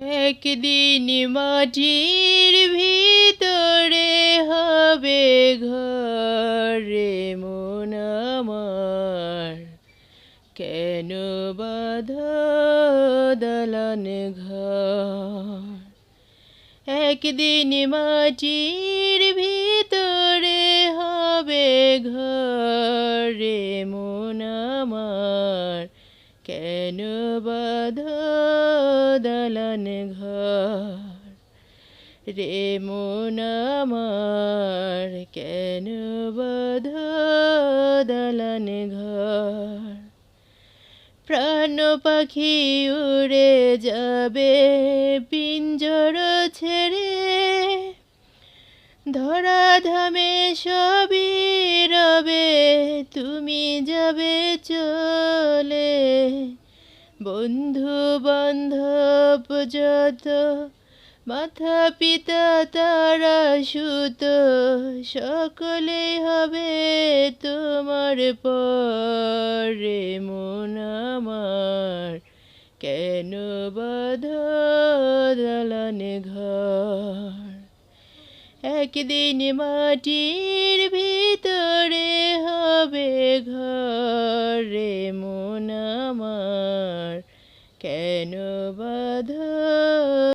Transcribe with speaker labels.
Speaker 1: একদিন মাটির ভিতরে হবে ঘরে মন আমার। কেন বাধ দলন ঘর? একদিন মাটির ভিতরে হবে ঘরে মন আমার। কেন বাধ দলন ঘর? রে মন কেন বাধ দলন ঘর? প্রাণ পাখি উড়ে যাবে, পিঞ্জর ছেড়ে। ধরা ধামে সবই তুমি যাবে চলে। বন্ধু বান্ধব যত মাথা পিতা তারা সুত, সকলে হবে তোমার পরে মন আমার। কেন বাধ দলন ঘর? একদিন মাটির কেন বাধা